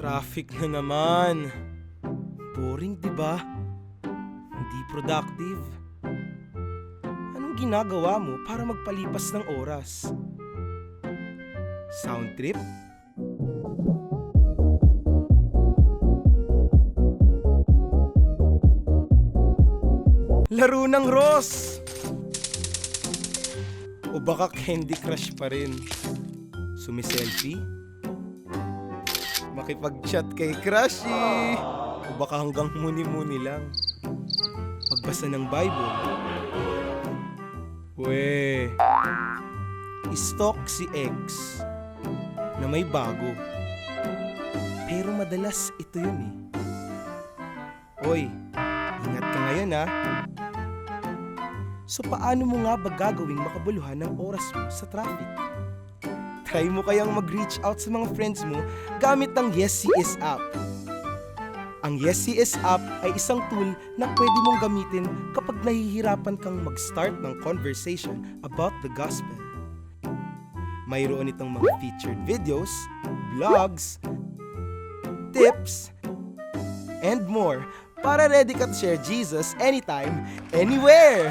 Traffic na naman. Boring, di ba? Hindi productive. Anong ginagawa mo para magpalipas ng oras? Sound trip? Laro ng Ross! O baka Candy Crush pa rin? Sumiselfie? Makipag-chat kay Crushy? O baka hanggang muni-muni lang? Magbasa ng Bible? We, stalk si X na may bago. Pero madalas ito yun eh. Oy, ingat ka ngayon ha. So paano mo nga ba gagawing makabuluhan ng oras mo sa traffic? Try mo kayang mag-reach out sa mga friends mo gamit ang YesCS app. Ang YesCS app ay isang tool na pwede mong gamitin kapag nahihirapan kang mag-start ng conversation about the gospel. Mayroon itong mga featured videos, vlogs, tips, and more para ready ka to share Jesus anytime, anywhere!